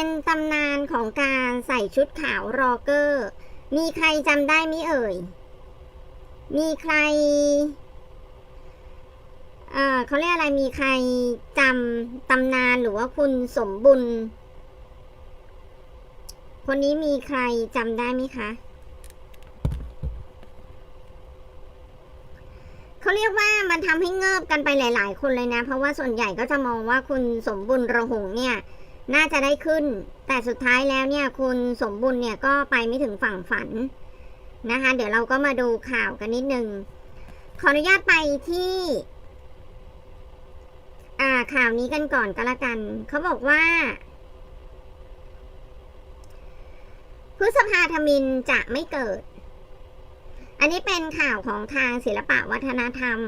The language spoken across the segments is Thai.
เป็นตำนานของการใส่ชุดขาวรอเกอร์ มีใครจำได้ไหมเอ่ย มีใคร เอ่อเขาเรียกอะไร มีใครจำตำนานหรือว่าคุณสมบุญ คนนี้มีใครจำได้ไหมคะเขาเรียกว่ามันทำให้เงิบกันไปหลาย ๆ คนเลยนะ เพราะว่าส่วนใหญ่ก็จะมองว่าคุณสมบุญระหงเนี่ย น่าจะได้ขึ้น แต่สุดท้ายแล้วเนี่ยคุณสมบุญเนี่ยก็ไปไม่ถึงฝั่งฝันนะคะ เดี๋ยวเราก็มาดูข่าวกันนิดนึง ขออนุญาตไปที่อ่าข่าวนี้กันก่อนก็แล้วกัน เขาบอกว่าพฤษภาธมินจะไม่เกิด อันนี้เป็นข่าวของทางศิลปะวัฒนธรรม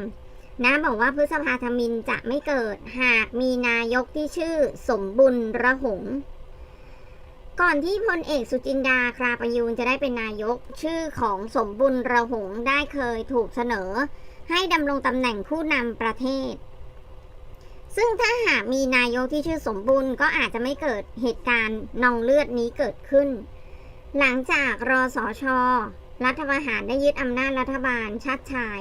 นะบอกว่าพฤษภาธมินจะไม่เกิดหากมีนายกที่ชื่อสมบุญระหง ก่อนที่พลเอกสุจินดาคราประยูนจะได้เป็นนายก ชื่อของสมบุญระหงได้เคยถูกเสนอ ให้ดำรงตำแหน่งผู้นำประเทศ ซึ่งถ้าหากมีนายกที่ชื่อสมบุญก็อาจจะไม่เกิดเหตุการณ์นองเลือดนี้เกิดขึ้น หลังจากรอสอชอรัฐประหารได้ยึดอำนาจรัฐบาลชาติชาย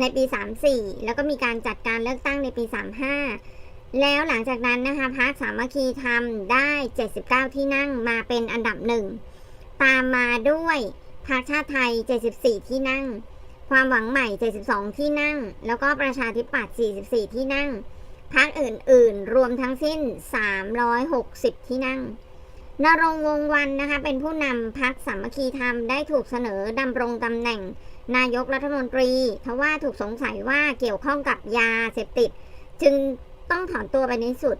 ในปี 34 แล้วก็มีการจัดการเลือกตั้งในปี 35 แล้วหลังจากนั้นนะคะพรรคสามัคคีธรรมได้ 79 ที่นั่งมาเป็นอันดับหนึ่งตามมาด้วยพรรคชาติไทย 74 ที่นั่ง ความหวังใหม่ 72 ที่นั่ง แล้วก็ประชาธิปัตย์ 44 ที่นั่งพรรคอื่น ๆ รวมทั้งสิ้น 360 ที่นั่งนรงวงวันนะคะเป็นผู้นำพรรคสามัคคีธรรมได้ถูกเสนอดำรงตำแหน่ง นายกรัฐมนตรีเพราะว่าถูกสงสัยว่าเกี่ยวข้องกับยาเสพติด จึงต้องถอนตัวไปในสุด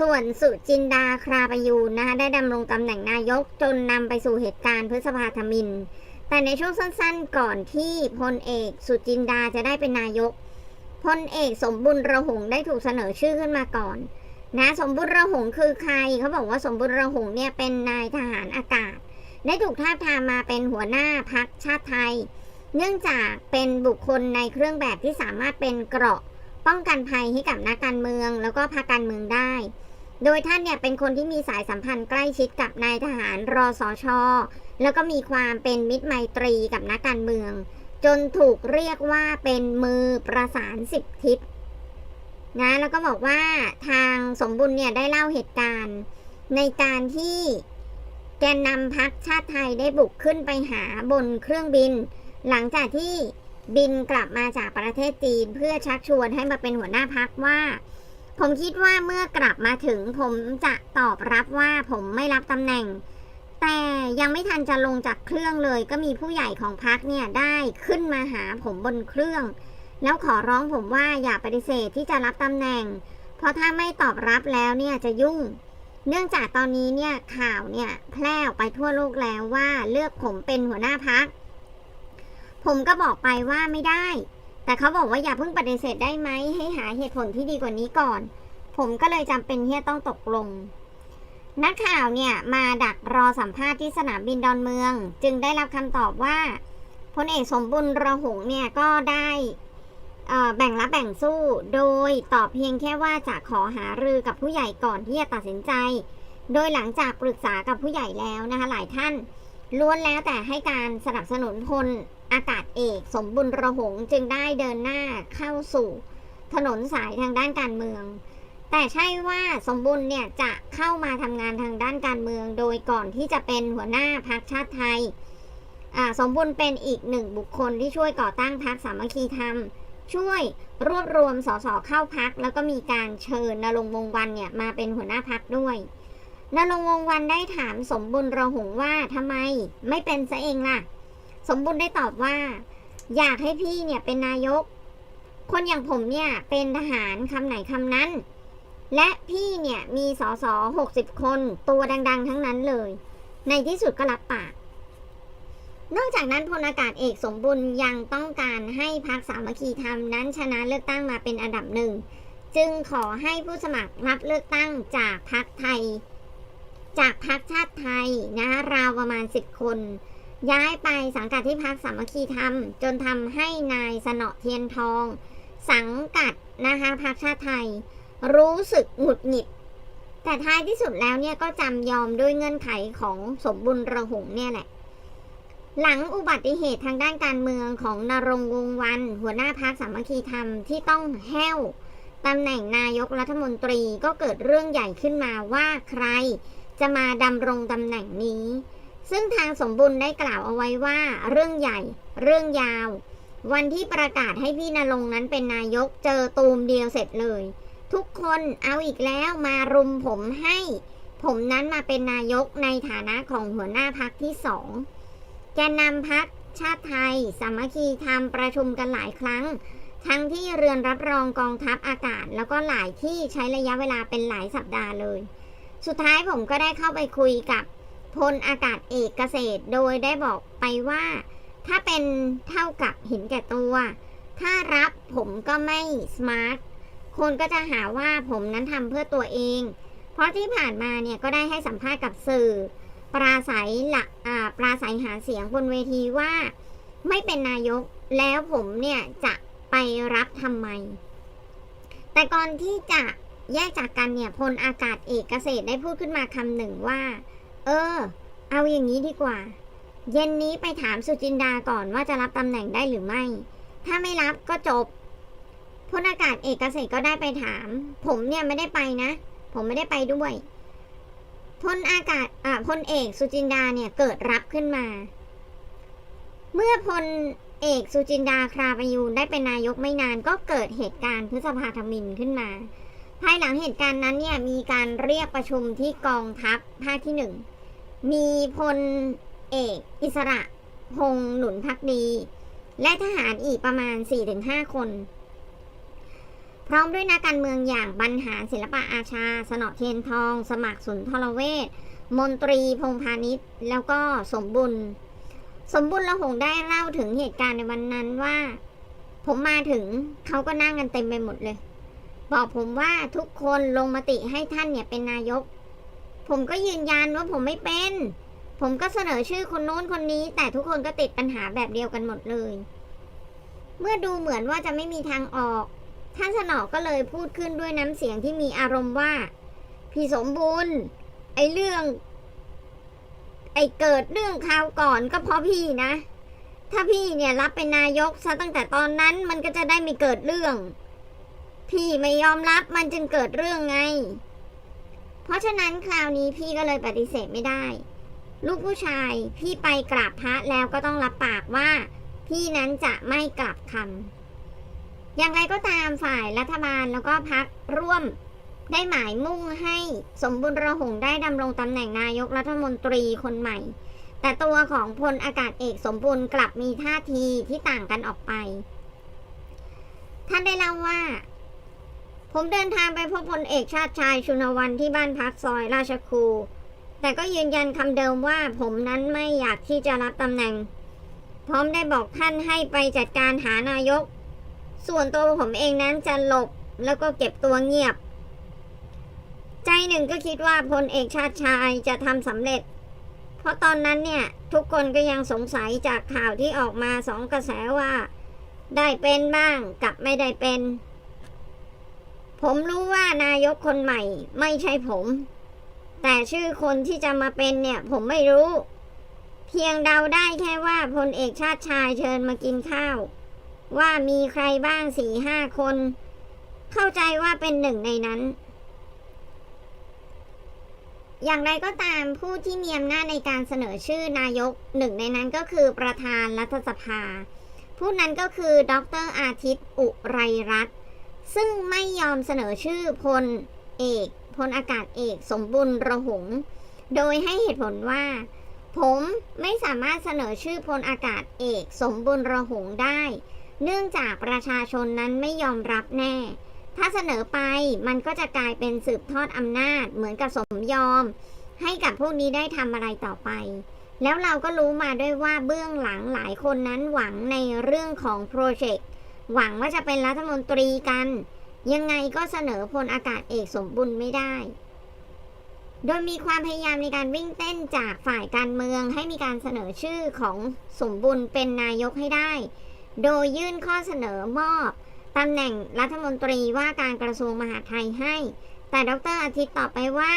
ส่วนสุจินดาคราประยูนนะคะได้ดำรงตำแหน่งนายกจนนำไปสู่เหตุการณ์พฤษภาธมิน แต่ในช่วงสั้นๆ ก่อนที่พลเอกสุจินดาจะได้เป็นนายกพลเอกสมบุญระหงได้ถูกเสนอชื่อขึ้นมาก่อน นะสมบุญระหงคือใครเขาบอกว่าสมบุญระหงเนี่ยเป็นนายทหารอากาศ ได้ถูกทาบทามมาเป็นหัวหน้าพักชาติไทย เนื่องจากเป็นบุคคลในเครื่องแบบที่สามารถเป็นเกราะป้องกันภัยให้กับนักการเมือง แล้วก็พรรคการเมืองได้ โดยท่านเนี่ยเป็นคนที่มีสายสัมพันธ์ใกล้ชิดกับนายทหารรอสอชอแล้วก็มีความเป็นมิตรไมตรีกับนักการเมือง จนถูกเรียกว่าเป็นมือประสานสิบทิศนะแล้วก็บอกว่าทางสมบุญเนี่ยได้เล่าเหตุการณ์ ในการที่แกนนำพักชาติไทยได้บุกขึ้นไปหาบนเครื่องบิน หลังจากที่บินกลับมาจากประเทศจีนเพื่อชักชวนให้มาเป็นหัวหน้าพักว่า ผมคิดว่าเมื่อกลับมาถึงผมจะตอบรับว่าผมไม่รับตำแหน่ง แต่ยังไม่ทันจะลงจากเครื่องเลยก็มีผู้ใหญ่ของพักเนี่ยได้ขึ้นมาหาผมบนเครื่อง แล้วขอร้องผมว่าอย่าปฏิเสธที่จะรับตำแหน่ง เพราะถ้าไม่ตอบรับแล้วเนี่ยจะยุ่ง เนื่องจากตอนนี้เนี่ยข่าวเนี่ยแพร่ออกไปทั่วโลกแล้วว่าเลือกผมเป็นหัวหน้าพัก ผมก็บอกไปว่าไม่ได้ แต่เขาบอกว่าอย่าเพิ่งปฏิเสธได้ไหม ให้หาเหตุผลที่ดีกว่านี้ก่อน ผมก็เลยจำเป็นที่จะต้องตกลง นักข่าวเนี่ยมาดักรอสัมภาษณ์ที่สนามบินดอนเมือง จึงได้รับคำตอบว่าพลเอกสมบุญระหงเนี่ยก็ได้แบ่งรับแบ่งสู้ โดยตอบเพียงแค่ว่าจะขอหารือกับผู้ใหญ่ก่อนที่จะตัดสินใจ โดยหลังจากปรึกษากับผู้ใหญ่แล้วนะคะหลายท่านล้วนแล้วแต่ให้การสนับสนุนพล อากาศเอกสมบุญระหงจึงได้เดินหน้าเข้าสู่ ถนนสายทางด้านการเมือง แต่ใช่ว่าสมบุญเนี่ยจะเข้ามาทำงานทางด้านการเมือง โดยก่อนที่จะเป็นหัวหน้าพรรคชาติไทยสมบุญเป็นอีกหนึ่งบุคคลที่ช่วยก่อตั้งพรรคสามัคคีธรรม ช่วยรวบรวมสสเข้าพัก แล้วก็มีการเชิญนรงวงวันเนี่ยมาเป็นหัวหน้าพักด้วยนรงวงวันได้ถามสมบุญระหงว่าทำไมไม่เป็นซะเองล่ะ สมบุญได้ตอบว่า อยากให้พี่เนี่ยเป็นนายก คนอย่างผมเนี่ยเป็นทหารคำไหนคำนั้น และพี่เนี่ยมีสอสอหกสิบคนตัวดัง ๆ ทั้งนั้นเลย ในที่สุดก็รับปาก นอกจากนั้นพลอากาศเอกสมบุญยังต้องการให้พรรคสามัคคีธรรมนั้นชนะเลือกตั้งมาเป็นอันดับหนึ่งจึงขอให้ผู้สมัครรับเลือกตั้งจากพรรคไทย จากพรรคชาติไทยนะราวประมาณสิบคน ย้ายไปสังกัดที่พรรคสามัคคีธรรม จนทำให้นายสนอเทียนทอง สังกัดนะคะพรรคชาติไทย รู้สึกหงุดหงิด แต่ท้ายที่สุดแล้วเนี่ยก็จำยอมด้วยเงื่อนไขของสมบุญระหงเนี่ยแหละหลังอุบัติเหตุทางด้านการเมืองของนรงวงวัน หัวหน้าพักสามัคคีธรรมที่ต้องแห้วตำแหน่งนายกรัฐมนตรีก็เกิดเรื่องใหญ่ขึ้นมาว่าใครจะมาดำรงตำแหน่งนี้ ซึ่งทางสมบุญได้กล่าวเอาไว้ว่า เรื่องใหญ่ เรื่องยาว วันที่ประกาศให้พี่นรงนั้นเป็นนายกเจอตูมเดียวเสร็จเลย ทุกคนเอาอีกแล้วมารุมผมให้ ผมนั้นมาเป็นนายกในฐานะของหัวหน้าพักที่สองแกนนำพักชาติไทย สามัคคีทำประชุมกันหลายครั้ง ทั้งที่เรือนรับรองกองทัพอากาศ แล้วก็หลายที่ใช้ระยะเวลาเป็นหลายสัปดาห์เลย สุดท้ายผมก็ได้เข้าไปคุยกับ พลอากาศเอกเกษตรโดยได้บอกไปว่า ถ้าเป็นเท่ากับห็นแก่ตัว ถ้ารับผมก็ไม่สมาร์ทคนก็จะหาว่าผมนั้นทำเพื่อตัวเอง เพราะที่ผ่านมาเนี่ยก็ได้ให้สัมภาษณ์กับสื่อ ปราศัยหลักปราศัยหาเสียงบนเวทีว่า ไม่เป็นนายกแล้วผมเนี่ยจะไปรับทำไม แต่ก่อนที่จะแยกจากกันเนี่ยพลอากาศเอกเกษตรได้พูดขึ้นมาคำหนึ่งว่า เออ เอาอย่างนี้ดีกว่า เย็นนี้ไปถามสุจินดาก่อนว่าจะรับตำแหน่งได้หรือไม่ ถ้าไม่รับก็จบพลอากาศเอกเกษตรก็ได้ไปถาม ผมเนี่ยไม่ได้ไปนะ ผมไม่ได้ไปด้วยพลอากาศอ่าพลเอกสุจินดาเนี่ยเกิดรับขึ้นมา เมื่อพลเอกสุจินดาคราประยูนได้เป็นนายกไม่นานก็เกิดเหตุการณ์พฤษภาธมินขึ้นมา ภายหลังเหตุการณ์นั้นเนี่ยมีการเรียกประชุมที่กองทัพภาคที่หนึ่ง มีพลเอกอิสระพงษ์หนุนพักดี และทหารอีกประมาณ 4-5 คน พร้อมด้วยนักการเมืองอย่างบรรหารศิลปะอาชา สนอเทียนทอง สมัครสุนทรเวชมนตรีพงพาณิชย์ แล้วก็สมบุญ สมบุญละหงได้เล่าถึงเหตุการณ์ในวันนั้นว่า ผมมาถึงเขาก็นั่งกันเต็มไปหมดเลย บอกผมว่าทุกคนลงมติให้ท่านเนี่ยเป็นนายก ผมก็ยืนยันว่าผมไม่เป็น ผมก็เสนอชื่อคนโน้นคนนี้ แต่ทุกคนก็ติดปัญหาแบบเดียวกันหมดเลย เมื่อดูเหมือนว่าจะไม่มีทางออก ท่านสนอก็เลยพูดขึ้นด้วยน้ำเสียงที่มีอารมณ์ว่า พี่สมบูรณ์ ไอเรื่อง ไอเกิดเรื่องคราวก่อนก็เพราะพี่นะ ถ้าพี่เนี่ยรับเป็นนายกซะตั้งแต่ตอนนั้นมันก็จะได้ไม่เกิดเรื่อง พี่ไม่ยอมรับมันจึงเกิดเรื่องไง ราะฉะนั้นคราวนี้พี่ก็เลยปฏิเสธไม่ได้ ลูกผู้ชายพี่ไปกราบพระแล้วก็ต้องรับปากว่า พี่นั้นจะไม่กลับคำอย่างไรก็ตามฝ่ายรัฐบาลแล้วก็พักร่วมได้หมายมุ่งให้สมบุญระหงได้ดำรงตำแหน่งนายกรัฐมนตรีคนใหม่ แต่ตัวของพลอากาศเอกสมบูรณ์กลับมีท่าทีที่ต่างกันออกไป ท่านได้เล่าว่า ผมเดินทางไปพบพลเอกชาติชายชุนวันที่บ้านพักซอยราชครู แต่ก็ยืนยันคำเดิมว่าผมนั้นไม่อยากที่จะรับตำแหน่ง พร้อมได้บอกท่านให้ไปจัดการหานายก ส่วนตัวผมเองนั้นจะหลบแล้วก็เก็บตัวเงียบ ใจหนึ่งก็คิดว่าพลเอกชาติชายจะทำสำเร็จ เพราะตอนนั้นเนี่ย ทุกคนก็ยังสงสัยจากข่าวที่ออกมาสองกระแสว่า ได้เป็นบ้างกับไม่ได้เป็น ผมรู้ว่านายกคนใหม่ไม่ใช่ผม แต่ชื่อคนที่จะมาเป็นเนี่ย ผมไม่รู้ เพียงเดาได้แค่ว่าพลเอกชาติชายเชิญมากินข้าว ว่ามีใครบ้างสี่ห้าคน เข้าใจว่าเป็นหนึ่งในนั้น อย่างไรก็ตามผู้ที่มีอำนาจในการเสนอชื่อนายกหนึ่งในนั้นก็คือประธานรัฐสภา ผู้นั้นก็คือดรอาทิตย์อุไรรัตน์ ซึ่งไม่ยอมเสนอชื่อพลเอกพลอากาศเอกสมบุญระหง โดยให้เหตุผลว่า ผมไม่สามารถเสนอชื่อพลอากาศเอกสมบุญระหงได้ เนื่องจากประชาชนนั้นไม่ยอมรับแน่ ถ้าเสนอไปมันก็จะกลายเป็นสืบทอดอำนาจเหมือนกับสมยอม ให้กับพวกนี้ได้ทำอะไรต่อไป แล้วเราก็รู้มาด้วยว่าเบื้องหลังหลายคนนั้นหวังในเรื่องของโปรเจกต์ หวังว่าจะเป็นรัฐมนตรีกัน ยังไงก็เสนอพลอากาศเอกสมบุญไม่ได้ โดยมีความพยายามในการวิ่งเต้นจากฝ่ายการเมืองให้มีการเสนอชื่อของสมบุญเป็นนายกให้ได้ โดยยื่นข้อเสนอมอบตำแหน่งรัฐมนตรีว่าการกระทรวงมหาดไทยให้ แต่ดรอาทิตย์ตอบไปว่า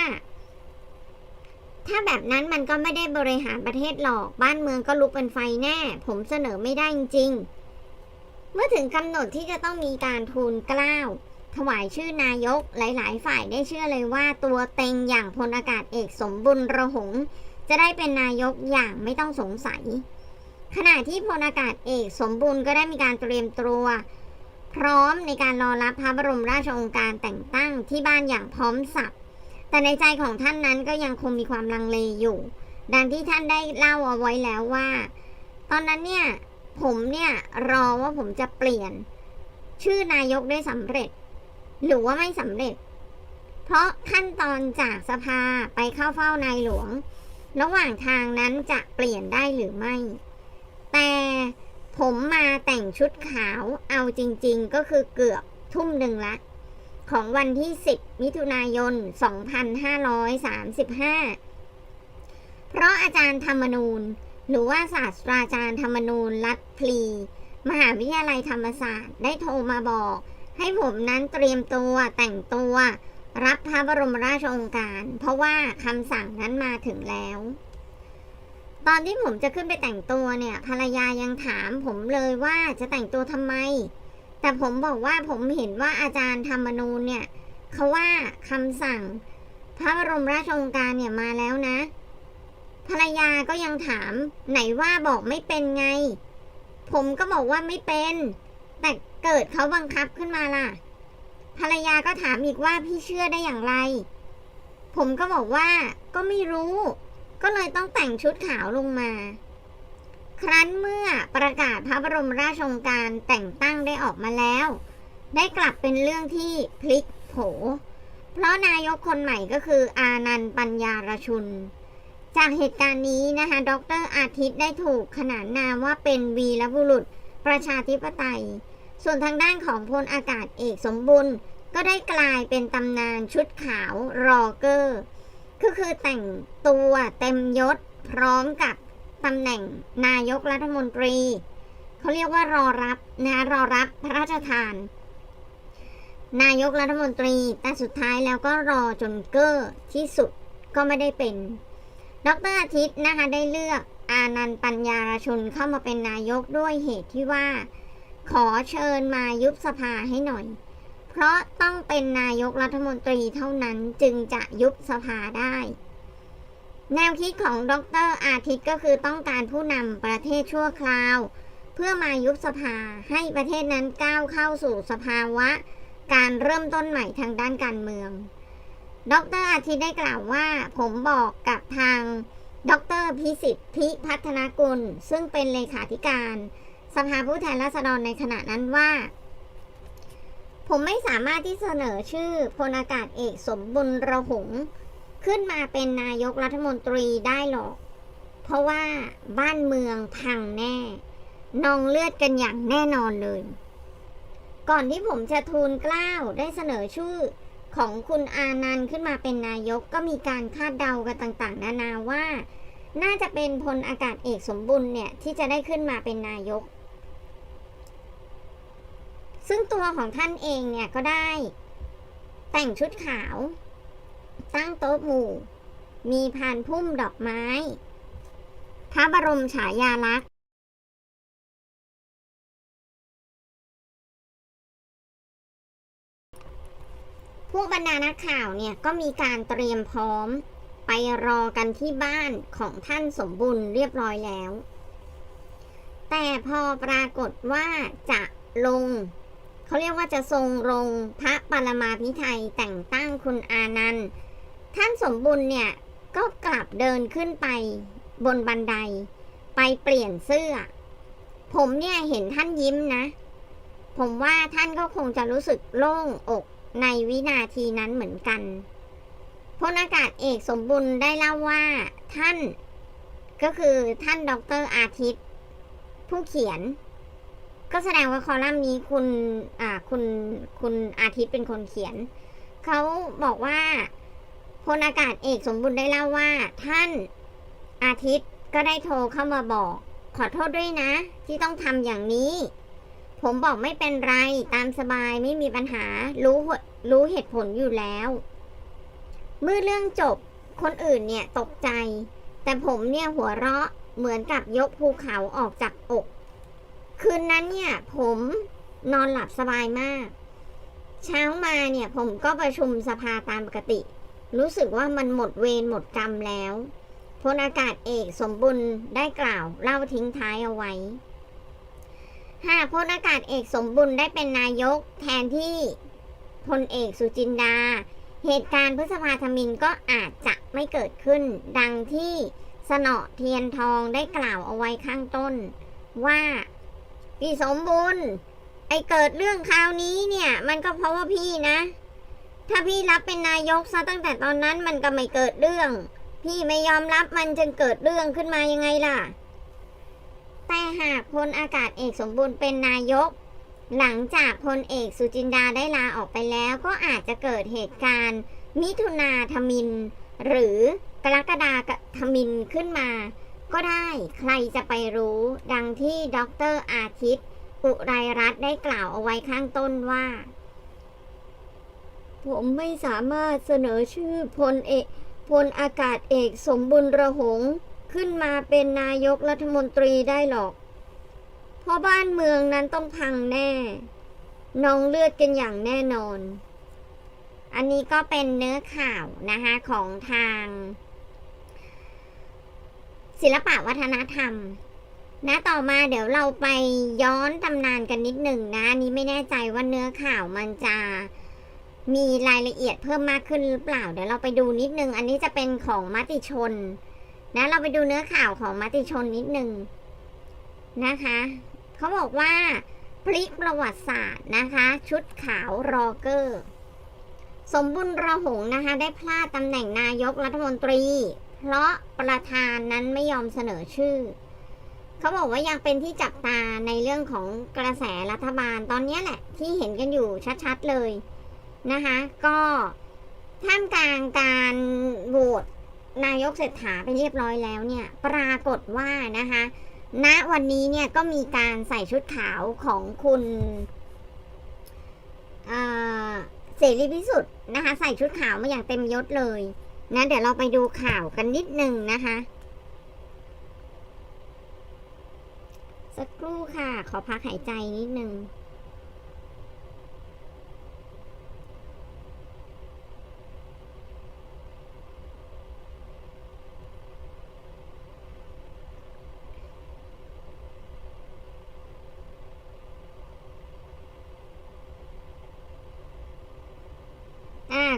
ถ้าแบบนั้นมันก็ไม่ได้บริหารประเทศหรอก บ้านเมืองก็ลุกเป็นไฟแน่ ผมเสนอไม่ได้จริงๆ เมื่อถึงกำหนดที่จะต้องมีการทูลเกล้าถวายชื่อนายกหลาย ๆ ฝ่ายได้เชื่อเลยว่าตัวเต็งอย่างพลอากาศเอกสมบุญระหง จะได้เป็นนายกอย่างไม่ต้องสงสัย ขณะที่พลอากาศเอกสมบูรณ์ก็ได้มีการเตรียมตัว พร้อมในการรอรับพระบรมราชองค์การแต่งตั้งที่บ้านอย่างพร้อมสับแต่ในใจของท่านนั้นก็ยังคงมีความลังเลอยู่ ดังที่ท่านได้เล่าเอาไว้แล้วว่า ตอนนั้นเนี่ย ผมเนี่ยรอว่าผมจะเปลี่ยน ชื่อนายกได้สำเร็จ หรือว่าไม่สำเร็จ เพราะขั้นตอนจากสภาไปเข้าเฝ้านายหลวง ระหว่างทางนั้นจะเปลี่ยนได้หรือไม่ แต่ผมมาแต่งชุดขาวเอาจริง ๆ ก็คือเกือบทุ่มหนึ่งละของวันที่ 10 มิถุนายน 2535 เพราะอาจารย์ธรรมนูญ หรือว่าศาสตราจารย์ธรรมนูญรัฐพลี มหาวิทยาลัยธรรมศาสตร์ ได้โทรมาบอก ให้ผมนั้นเตรียมตัวแต่งตัว รับพระบรมราชโองการ เพราะว่าคำสั่งนั้นมาถึงแล้ว ตอนที่ผมจะขึ้นไปแต่งตัวเนี่ยภรรยายังถามผมเลยว่าจะแต่งตัวทำไม แต่ผมบอกว่าผมเห็นว่าอาจารย์ธรรมนูญเนี่ยเขาว่าคำสั่งพระบรมราชโองการเนี่ยมาแล้วนะ ภรรยาก็ยังถาม ไหนว่าบอกไม่เป็นไง ผมก็บอกว่าไม่เป็น แต่เกิดเขาบังคับขึ้นมาล่ะ ภรรยาก็ถามอีกว่าพี่เชื่อได้อย่างไร ผมก็บอกว่าก็ไม่รู้ ก็เลยต้องแต่งชุดขาวลงมา ครั้นเมื่อประกาศพระบรมราชโองการแต่งตั้งได้ออกมาแล้ว ได้กลับเป็นเรื่องที่พลิกโผ เพราะนายกคนใหม่ก็คืออานันต์ปัญญารชุน จากเหตุการณ์นี้นะคะดรอาทิตย์ได้ถูกขนานนามว่าเป็นวีรบุรุษประชาธิปไตย ส่วนทางด้านของพลอากาศเอกสมบุญก็ได้กลายเป็นตำนานชุดขาวรอเกอร์ก็คือแต่งตัวเต็มยศพร้อมกับตำแหน่งนายกรัฐมนตรี เขาเรียกว่ารอรับนะรอรับพระราชทาน นายกรัฐมนตรีแต่สุดท้ายแล้วก็รอจนเกอร์ที่สุดก็ไม่ได้เป็น ดรอาทิตย์นะคะได้เลือกอานันต์ปัญญารชุนเข้ามาเป็นนายกด้วยเหตุที่ว่า ขอเชิญมายุบสภาให้หน่อย เพราะต้องเป็นนายกรัฐมนตรีเท่านั้นจึงจะยุบสภาได้ แนวคิดของดรอาทิตย์ก็คือต้องการผู้นำประเทศชั่วคราว เพื่อมายุบสภาให้ประเทศนั้นก้าวเข้าสู่สภาวะ การเริ่มต้นใหม่ทางด้านการเมือง ดรอาทิตย์ได้กล่าวว่า ผมบอกกับทางดรพิสิทธิ์พิพัฒนากุล ซึ่งเป็นเลขาธิการ สภาผู้แทนราษฎรในขณะนั้นว่า ผมไม่สามารถที่เสนอชื่อพลอากาศเอกสมบุญระหง ขึ้นมาเป็นนายกรัฐมนตรีได้หรอก เพราะว่าบ้านเมืองพังแน่ นองเลือดกันอย่างแน่นอนเลย ก่อนที่ผมจะทูลเกล้าได้เสนอชื่อ ของคุณอานันต์ขึ้นมาเป็นนายกก็มีการคาดเดากันต่างๆ นานาว่า น่าจะเป็นพลอากาศเอกสมบุญเนี่ย ที่จะได้ขึ้นมาเป็นนายก ซึ่งตัวของท่านเองเนี่ยก็ได้ แต่งชุดขาว ตั้งโต๊ะหมู่ มีพานพุ่มดอกไม้ พระบรมฉายาลักษณ์ วกบรรดานักข่าวเนี่ยก็มีการเตรียมพร้อม ไปรอกันที่บ้านของท่านสมบุญเรียบร้อยแล้ว แต่พอปรากฏว่าจะลง เขาเรียกว่าจะทรงลงพระปรมาภิไธยแต่งตั้งคุณอานันต์ท่านสมบุญเนี่ยก็กลับเดินขึ้นไปบนบันได ไปเปลี่ยนเสื้อ ผมเนี่ยเห็นท่านยิ้มนะ ผมว่าท่านก็คงจะรู้สึกโล่งอก ในวินาทีนั้นเหมือนกันพลอากาศเอกสมบุญได้เล่าว่าท่านก็คือท่านดรอาทิตย์ ผู้เขียน ก็แสดงว่าคอลัมน์นี้คุณอ่าคุณคุณอาทิตย์เป็นคนเขียน เขาบอกว่าพลอากาศเอกสมบุญได้เล่าว่า ท่านอาทิตย์ก็ได้โทรเข้ามาบอก ขอโทษด้วยนะ ที่ต้องทำอย่างนี้ ผมบอกไม่เป็นไร ตามสบายไม่มีปัญหา รู้รู้เหตุผลอยู่แล้ว เมื่อเรื่องจบ คนอื่นเนี่ยตกใจ แต่ผมเนี่ยหัวเราะเหมือนกับยกภูเขาออกจากอก คืนนั้นเนี่ย ผมนอนหลับสบายมาก เช้ามาเนี่ยผมก็ประชุมสภาตามปกติ รู้สึกว่ามันหมดเวรหมดกรรมแล้วพลอากาศเอกสมบุญได้กล่าวเล่าทิ้งท้ายเอาไว้ หากพลอากาศเอกสมบุญได้เป็นนายกแทนที่พลเอกสุจินดา เหตุการณ์พฤษภาธมินก็อาจจะไม่เกิดขึ้น ดังที่สนอเทียนทองได้กล่าวเอาไว้ข้างต้น ว่าพี่สมบุญไอเกิดเรื่องคราวนี้เนี่ย มันก็เพราะว่าพี่นะ ถ้าพี่รับเป็นนายกซะตั้งแต่ตอนนั้นมันก็ไม่เกิดเรื่อง พี่ไม่ยอมรับมันจึงเกิดเรื่องขึ้นมายังไงล่ะ แต่หากพลอากาศเอกสมบูรณ์เป็นนายก หลังจากพลเอกสุจินดาได้ลาออกไปแล้ว ก็อาจจะเกิดเหตุการณ์ มิถุนาธมิน หรือกรกฎาธมินขึ้นมา ก็ได้ใครจะไปรู้ดังที่ดรอาทิตย์ อุไรรัตน์ได้กล่าวเอาไว้ข้างต้นว่า ผมไม่สามารถเสนอชื่อพลเอกพลอากาศเอกสมบุญระหง ขึ้นมาเป็นนายกรัฐมนตรีได้หรอก เพราะบ้านเมืองนั้นต้องพังแน่ นองเลือดกันอย่างแน่นอน อันนี้ก็เป็นเนื้อข่าวนะคะของทาง ศิลปะวัฒนธรรมนะต่อมาเดี๋ยวเราไปย้อนตำนานกันนิดหนึ่งนะนนี้ไม่แน่ใจว่าเนื้อข่าวมันจะมีรายละเอียดเพิ่มมากขึ้นหรือเปล่า เดี๋ยวเราไปดูนิดนึง อันนี้จะเป็นของมติชน นะเราไปดูเนื้อข่าวของมติชนนิดนึงนะคะเขาบอกว่าพลิกประวัติศาสตร์นะคะ ชุดขาวรอเกอร์ สมบุญระหงนะคะ ได้พลาดตำแหน่งนายกรัฐมนตรี เพราะประธานนั้นไม่ยอมเสนอชื่อ เขาบอกว่ายังเป็นที่จับตาในเรื่องของกระแสรัฐบาลตอนนี้แหละ ที่เห็นกันอยู่ชัดๆเลยนะคะ ก็ท่ามกลางการโหวต นายกเศรษฐาไปเรียบร้อยแล้วเนี่ย ปรากฏว่านะคะณวันนี้เนี่ยก็มีการใส่ชุดขาวของคุณเอ่อเสรีพิสุทธิ์นะคะ ใส่ชุดขาวมาอย่างเต็มยศเลยนะเดี๋ยวเราไปดูข่าวกันนิดนึงนะคะ สักครู่ค่ะ ขอพักหายใจนิดนึง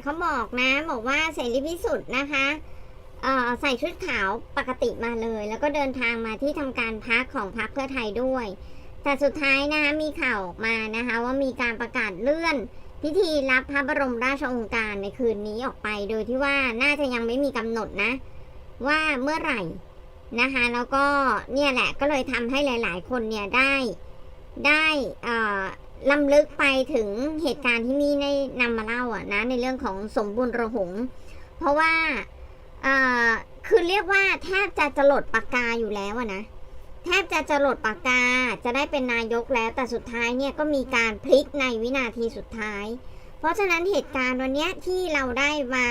เขาบอกนะบอกว่าเสรีพิสุทธิ์นะคะใส่ชุดขาวปกติมาเลย แล้วก็เดินทางมาที่ทำการพักของพักเพื่อไทยด้วย แต่สุดท้ายนะคะมีข่าวออกมานะคะว่ามีการประกาศเลื่อน พิธีรับพระบรมราชโองการในคืนนี้ออกไปโดยที่ว่าน่าจะยังไม่มีกำหนดนะ ว่าเมื่อไหร่นะคะแล้วก็เนี่ยแหละก็เลยทำให้หลาย ๆ คนเนี่ยได้ได้ ลำลึกไปถึงเหตุการณ์ที่มี่ได้นำมาเล่าอะนะในเรื่องของสมบุญระหง เพราะว่าคือเรียกว่าแทบจะจรดปากกาอยู่แล้วอะนะแทบจะจรดปากกาจะได้เป็นนายกแล้ว แต่สุดท้ายเนี่ยก็มีการพลิกในวินาทีสุดท้าย เพราะฉะนั้นเหตุการณ์วันนี้ที่เราได้มา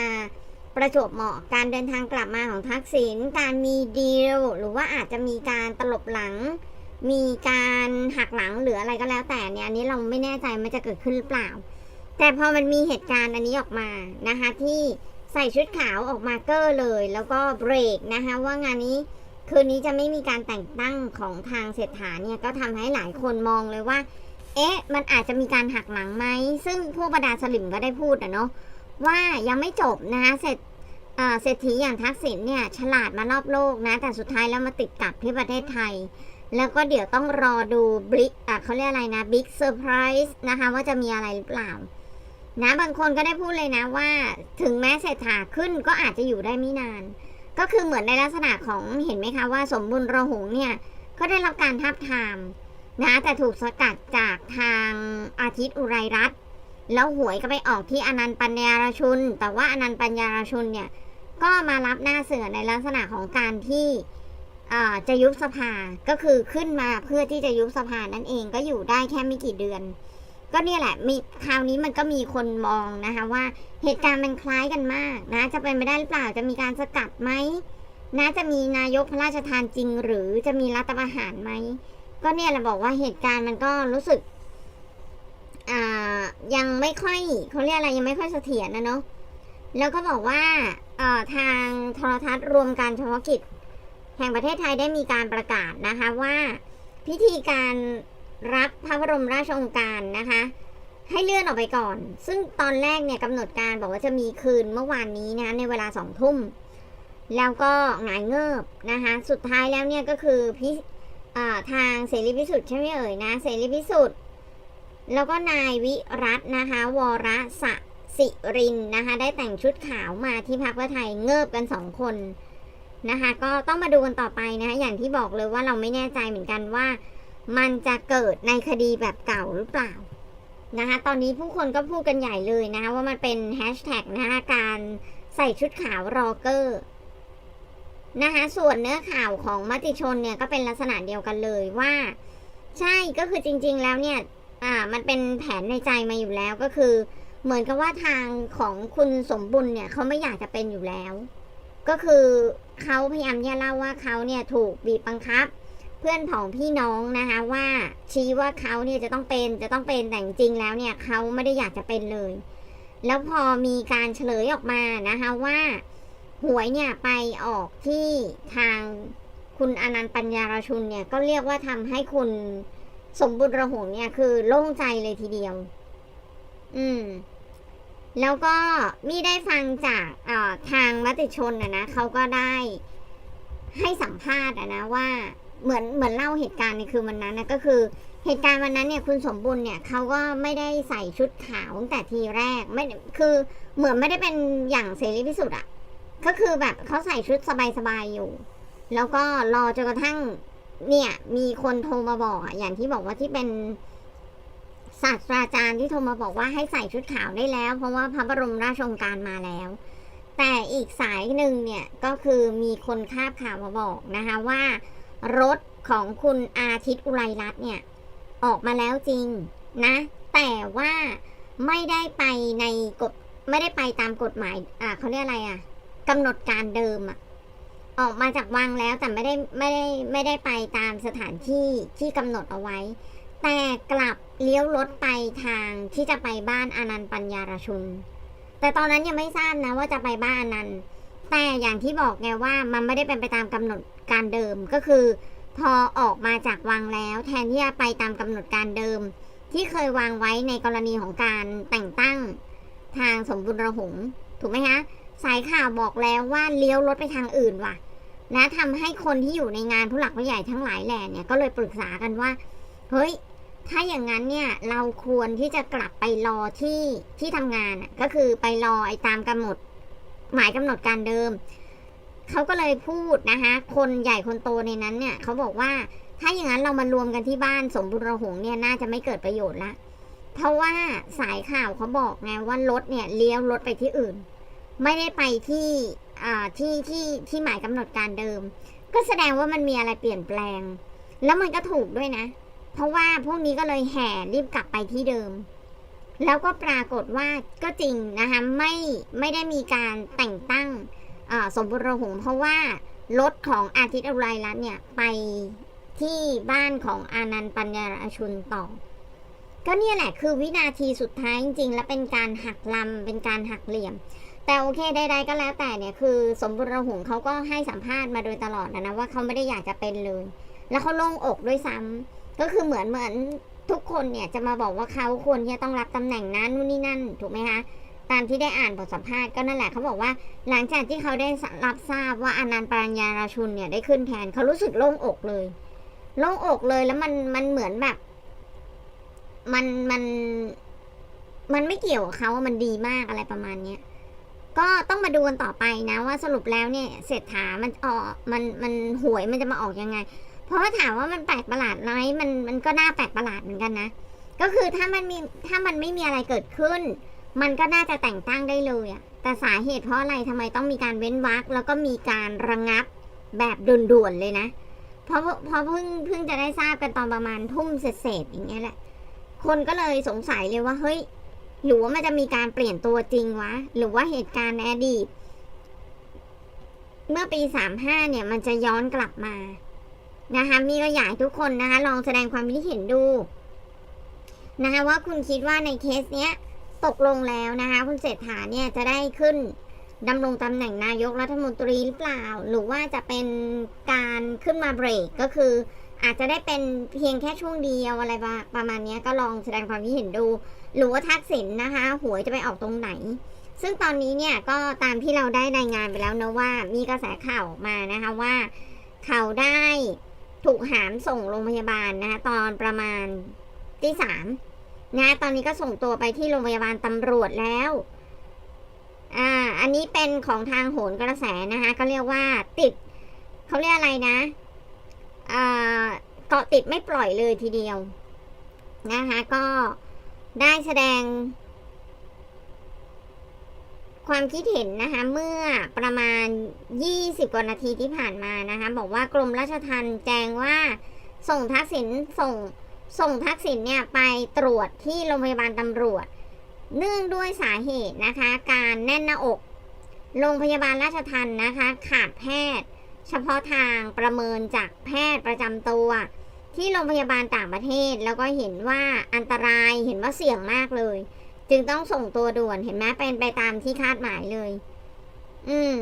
ประจวบเหมาะการเดินทางกลับมาของทักษิณการมีดีลหรือว่าอาจจะมีการตลบหลัง มีการหักหลังหรืออะไรก็แล้วแต่เนี่ยอันนี้เราไม่แน่ใจมันจะเกิดขึ้นหรือเปล่า แต่พอมันมีเหตุการณ์อันนี้ออกมานะคะที่ใส่ชุดขาวออกมาเกอร์เลย แล้วก็เบรกนะคะว่างานนี้คืนนี้จะไม่มีการแต่งตั้งของทางเศรษฐาเนี่ยก็ทำให้หลายคนมองเลยว่า เอ๊ะ มันอาจจะมีการหักหลังไหม ซึ่งพวกบรรดาสลิมก็ได้พูดอะเนาะว่ายังไม่จบนะคะเสร็จอ่อเศรษฐีอย่างทักษิณเนี่ยฉลาดมารอบโลกนะ แต่สุดท้ายแล้วมาติดกับที่ประเทศไทย แล้วก็เดี๋ยวต้องรอดูบลิกอะเขาเรียกอะไรนะบิ๊กเซอร์ไพรส์นะคะว่าจะมีอะไรหรือเปล่า นะบางคนก็ได้พูดเลยนะว่า ถึงแม้เศรษฐาขึ้นก็อาจจะอยู่ได้ไม่นาน ก็คือเหมือนในลักษณะของเห็นไหมคะว่าสมบุญระหงเนี่ยก็ได้รับการทับทามนะแต่ถูกสกัดจากทางอาทิตย์อุไรรัตน์แล้วหวยก็ไปออกที่อนันต์ปัญญารชุน แต่ว่าอนันต์ปัญญารชุนเนี่ยก็มารับหน้าเสือในลักษณะของการที่ จะยุบสภาก็คือขึ้นมาเพื่อที่จะยุบสภานั่นเองก็อยู่ได้แค่ไม่กี่เดือน ก็เนี่ยแหละมีคราวนี้มันก็มีคนมองนะคะว่าเหตุการณ์มันคล้ายกันมากนะ จะเป็นไปได้หรือเปล่าจะมีการสกัดไหมนะจะมีนายกพระราชทานจริง หรือจะมีรัฐประหารไหมก็เนี่ยแหละบอกว่าเหตุการณ์มันก็รู้สึกยังไม่ค่อยเขาเรียกอะไรยังไม่ค่อยเสถียรนะเนาะแล้วก็บอกว่าทางโทรทัศน์รวมการเฉพาะกิจ แห่งประเทศไทยได้มีการประกาศนะคะว่าพิธีการรับพระบรมราชองการนะคะ ให้เลื่อนออกไปก่อน ซึ่งตอนแรกเนี่ยกำหนดการบอกว่าจะมีคืนเมื่อวานนี้นะะในเวลาสองทุ่ม แล้วก็หงายเงิบนะคะสุดท้ายแล้วเนี่ยก็คือพิทางเสรีพิสุทธิ์ใช่ไหมเอ่ยนะเสรีพิสุทธิ์แล้วก็นายวิรัตน์นะคะวรสสิรินนะคะได้แต่งชุดขาวมาที่พักเพื่อไทยเงิบกันสองคน นะคะ ก็ต้องมาดูกันต่อไปนะคะอย่างที่บอกเลยว่าเราไม่แน่ใจเหมือนกันว่า มันจะเกิดในคดีแบบเก่าหรือเปล่านะคะตอนนี้ผู้คนก็พูดกันใหญ่เลยนะคะว่ามันเป็นแฮชแท็กนะคะการใส่ชุดขาวรอเกอร์นะคะส่วนเนื้อข่าวของมติชนเนี่ยก็เป็นลักษณะเดียวกันเลยว่า ใช่ก็คือจริง ๆ แล้วเนี่ยอ่ามันเป็นแผนในใจมาอยู่แล้วก็คือ เหมือนกับว่าทางของคุณสมบุญเนี่ยเขาไม่อยากจะเป็นอยู่แล้ว ก็คือ เขาพยายามจะเล่าว่าเขาเนี่ยถูกบีบบังคับ เพื่อนของพี่น้องนะคะว่าชี้ว่าเขาเนี่ยจะต้องเป็นจะต้องเป็นแต่จริงแล้วเนี่ยเขาไม่ได้อยากจะเป็นเลย แล้วพอมีการเฉลยออกมานะคะว่าหวยเนี่ยไปออกที่ทางคุณอนันต์ปัญญารชุนเนี่ยก็เรียกว่าทำให้คุณสมบุญระหงเนี่ยคือโล่งใจเลยทีเดียว อืม แล้วก็มีได้ฟังจากทางมติชนนะนะเขาก็ได้ให้สัมภาษณ์อะนะว่าเหมือนเหมือนเล่าเหตุการณ์ในคืนวันนั้นนะก็คือเหตุการณ์วันนั้นเนี่ยคุณสมบุญเนี่ยเขาก็ไม่ได้ใส่ชุดขาวตั้งแต่ทีแรกไม่คือเหมือนไม่ได้เป็นอย่างเสรีพิสุทธิ์อะก็คือแบบเขาใส่ชุดสบายๆอยู่ แล้วก็รอจนกระทั่งเนี่ยมีคนโทรมาบอกอย่างที่บอกว่าที่เป็น ศาสตราจารย์ที่โทรมาบอกว่าให้ใส่ชุดขาวได้แล้ว เพราะว่าพระบรมราชโองการมาแล้ว แต่อีกสายหนึ่งเนี่ยก็คือมีคนคาบข่าวมาบอกนะคะว่ารถของคุณอาทิตย์อุไรรัตน์เนี่ยออกมาแล้วจริงนะ แต่ว่าไม่ได้ไปในกฎไม่ได้ไปตามกฎหมายอ่าเขาเรียกอะไรอะกำหนดการเดิมอะออกมาจากวังแล้วแต่ไม่ได้ไม่ได้ไม่ได้ไปตามสถานที่ที่กำหนดเอาไว้ แต่กลับเลี้ยวรถไปทางที่จะไปบ้านอนันต์ปัญญารชุน แต่ตอนนั้นยังไม่ทราบนะว่าจะไปบ้านอนันต์แต่อย่างที่บอกไงว่ามันไม่ได้เป็นไปตามกำหนดการเดิมก็คือ พอออกมาจากวังแล้ว แทนที่จะไปตามกำหนดการเดิม ที่เคยวางไว้ในกรณีของการแต่งตั้งทางสมบุญระหงถูกไหมคะสายข่าวบอกแล้วว่าเลี้ยวรถไปทางอื่นว่ะนะทำให้คนที่อยู่ในงานผู้หลักผู้ใหญ่ทั้งหลายแหล่เนี่ยก็เลยปรึกษากันว่าเฮ้ย ถ้าอย่างนั้นเนี่ยเราควรที่จะกลับไปรอที่ที่ทำงานก็คือไปรอไอ้ตามกำหนด หมายกำหนดการเดิมเขาก็เลยพูดนะคะคนใหญ่คนโตในนั้นเนี่ยเขาบอกว่าถ้าอย่างนั้นเรามารวมกันที่บ้านสมบุญระหงเนี่ยน่าจะไม่เกิดประโยชน์ละเพราะว่าสายข่าวเขาบอกไงว่ารถเนี่ยเลี้ยวรถไปที่อื่น ไม่ได้ไปที่อ่าที่ที่ที่หมายกำหนดการเดิม ก็แสดงว่ามันมีอะไรเปลี่ยนแปลง แล้วมันก็ถูกด้วยนะ เพราะว่าพวกนี้ก็เลยแห่รีบกลับไปที่เดิม แล้วก็ปรากฏว่าก็จริงนะคะไม่ไม่ได้มีการแต่งตั้งสมบูรณ์หงเพราะว่ารถของอาทิตย์อุไรรัตน์เนี่ยไปที่บ้านของอานันต์ปัญญาชุนต่อ ก็เนี่ยแหละคือวินาทีสุดท้ายจริงๆ และเป็นการหักลำเป็นการหักเหลี่ยม แต่โอเคใดๆก็แล้วแต่เนี่ยคือสมบูรณ์หงเขาก็ให้สัมภาษณ์มาโดยตลอดนะนะว่าเขาไม่ได้อยากจะเป็นเลย แล้วเขาโล่งอกด้วยซ้ำ ก็คือเหมือนเหมือนทุกคนเนี่ยจะมาบอกว่าเขาควรที่จะต้องรับตำแหน่งนั้นนู่นนี่นั่นถูกไหมคะตามที่ได้อ่านบทสัมภาษณ์ก็นั่นแหละเขาบอกว่า หลังจากที่เขาได้รับทราบว่าอนันต์ปรัญญาราชุนเนี่ยได้ขึ้นแทนเขารู้สึกโล่งอกเลยโล่งอกเลยแล้วมันมันเหมือนแบบ มันมันมันไม่เกี่ยวกับเขามันดีมากอะไรประมาณเนี้ยก็ต้องมาดูกันต่อไปนะว่าสรุปแล้วเนี่ยเศรษฐามันออกมันมันหวยมันจะมาออกยังไง เพราะถามว่ามันแปลกประหลาดไหมมันมันก็น่าแปลกประหลาดเหมือนกันนะ ก็คือถ้ามันมีถ้ามันไม่มีอะไรเกิดขึ้น มันก็น่าจะแต่งตั้งได้เลยอะแต่สาเหตุเพราะอะไรทำไมต้องมีการเว้นวรรคแล้วก็มีการระงับแบบด่วนๆเลยนะ เพราะเพราะเพิ่งเพิ่งจะได้ทราบกันตอนประมาณทุ่มเศษๆอย่างเงี้ยแหละคคนก็เลยสงสัยเลยว่าเฮ้ยหรือว่ามันจะมีการเปลี่ยนตัวจริงวะ หรือว่าเหตุการณ์ในอดีต เมื่อปีสามห้าเนี่ยมันจะย้อนกลับมา นะคะมีก็อยากให้ทุกคนนะคะ ลองแสดงความคิดเห็นดูนะคะว่าคุณคิดว่าในเคสเนี้ยตกลงแล้วนะคะ คุณเศรษฐาเนี่ยจะได้ขึ้นดำรงตำแหน่งนายกรัฐมนตรีหรือเปล่า หรือว่าจะเป็นการขึ้นมาเบรกก็คือ อาจจะได้เป็นเพียงแค่ช่วงเดียวอะไรประมาณเนี้ยก็ลองแสดงความคิดเห็นดู หรือว่าทักษิณนะคะ หวยจะไปออกตรงไหน ซึ่งตอนนี้เนี่ยก็ตามที่เราได้รายงานไปแล้วนะว่า มีกระแสข่าวมานะคะว่า เขาได้ ถูกหามส่งโรงพยาบาลนะคะตอนประมาณที่สามนะตอนนี้ก็ส่งตัวไปที่โรงพยาบาลตำรวจแล้ว อ่า อันนี้เป็นของทางโหนกระแสนะคะก็เรียกว่าติดเขาเรียกอะไรนะอ่าเกาะติดไม่ปล่อยเลยทีเดียวนะคะก็ได้แสดง ความคิดเห็นนะคะเมื่อประมาณ 20 กว่านาทีที่ผ่านมานะคะบอกว่ากรมราชทัณฑ์แจ้งว่าส่งทักษิณส่งส่งทักษิณเนี่ยไปตรวจที่โรงพยาบาลตำรวจ เนื่องด้วยสาเหตุนะคะ การแน่นหน้าอก โรงพยาบาลราชทัณฑ์นะคะ ขาดแพทย์ เฉพาะทางประเมินจากแพทย์ประจำตัว ที่โรงพยาบาลต่างประเทศแล้วก็เห็นว่าอันตรายเห็นว่าเสี่ยงมากเลย จึงต้องส่งตัวด่วนเห็นไหมเป็นไปตามที่คาดหมายเลย อืม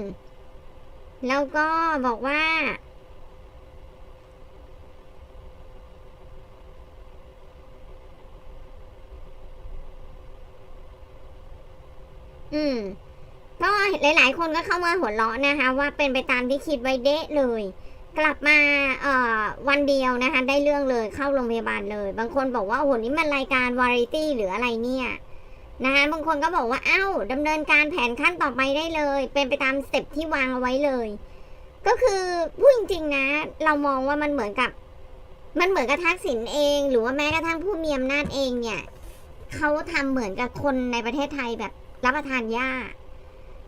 แล้วก็บอกว่า อืมก็หลาย ๆ คนก็เข้ามาหัวเราะนะคะ ว่าเป็นไปตามที่คิดไว้เดะเลย กลับมาเอ่อวันเดียวนะคะ ได้เรื่องเลยเข้าโรงพยาบาลเลย บางคนบอกว่าโอ้โหนี่มันรายการวาไรตี้หรืออะไรเนี่ย นะคะบางคนก็บอกว่าเอ้าดำเนินการแผนขั้นต่อไปได้เลย เป็นไปตามสเต็ปที่วางเอาไว้เลย ก็คือพูดจริงๆนะ เรามองว่ามันเหมือนกับ มันเหมือนกับทักษิณเอง หรือว่าแม้กระทั่งผู้มีอำนาจเองเนี่ยเขาทำเหมือนกับคนในประเทศไทยแบบรับประทานหญ้า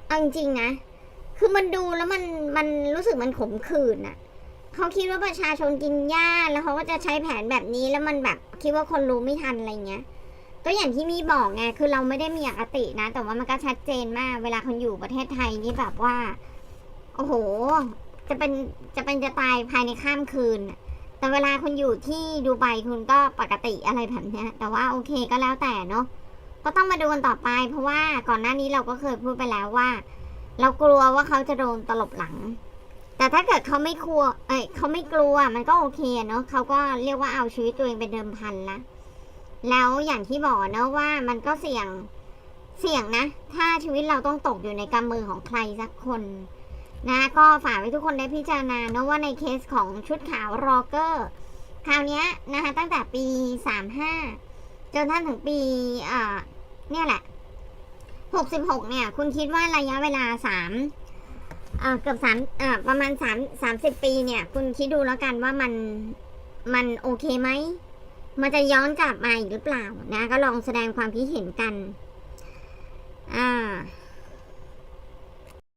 เอาจริงๆนะ คือมันดูแล้วมันมันรู้สึกมันขมขื่นอะเขาคิดว่าประชาชนกินหญ้าแล้วเขาก็จะใช้แผนแบบนี้แล้วมันแบบคิดว่าคนรู้ไม่ทันอะไรเงี้ย ก็อย่างที่มีบอกไงคือเราไม่ได้มีอคตินะ แต่ว่ามันก็ชัดเจนมาก เวลาคนอยู่ประเทศไทยนี่แบบว่า โอ้โห จะเป็นจะเป็นจะตายภายในข้ามคืน แต่เวลาคุณอยู่ที่ดูไบคุณก็ปกติอะไรแบบนี้แต่ว่าโอเคก็แล้วแต่เนาะก็ต้องมาดูกันต่อไป เพราะว่าก่อนหน้านี้เราก็เคยพูดไปแล้วว่า เรากลัวว่าเขาจะโดนตลบหลัง แต่ถ้าเกิดเขาไม่กลัว เอ้ยเขาไม่กลัวมันก็โอเคเนาะเขาก็เรียกว่าเอาชีวิตตัวเองเป็นเดิมพันละ แล้วอย่างที่บอกเนะว่ามันก็เสี่ยงเสี่ยงนะ ถ้าชีวิตเราต้องตกอยู่ในกำมือของใครสักคนนะก็ฝากไว้ทุกคนได้พิจารณาเนะว่าในเคสของชุดขาวรอเกอร์คราวนี้นะคะตั้งแต่ปีสามห้าจนท่านถึงปีอ่าเนี่ยแหละหกสิบหกเนี่ย คุณคิดว่าระยะเวลาสามอ่าเกือบสามอ่าประมาณสามสามสิบปีเนี่ย คุณคิดดูแล้วกันว่ามันมันโอเคไหม มันจะย้อนกลับมาอีกหรือเปล่านะ ก็ลองแสดงความคิดเห็นกัน อ่า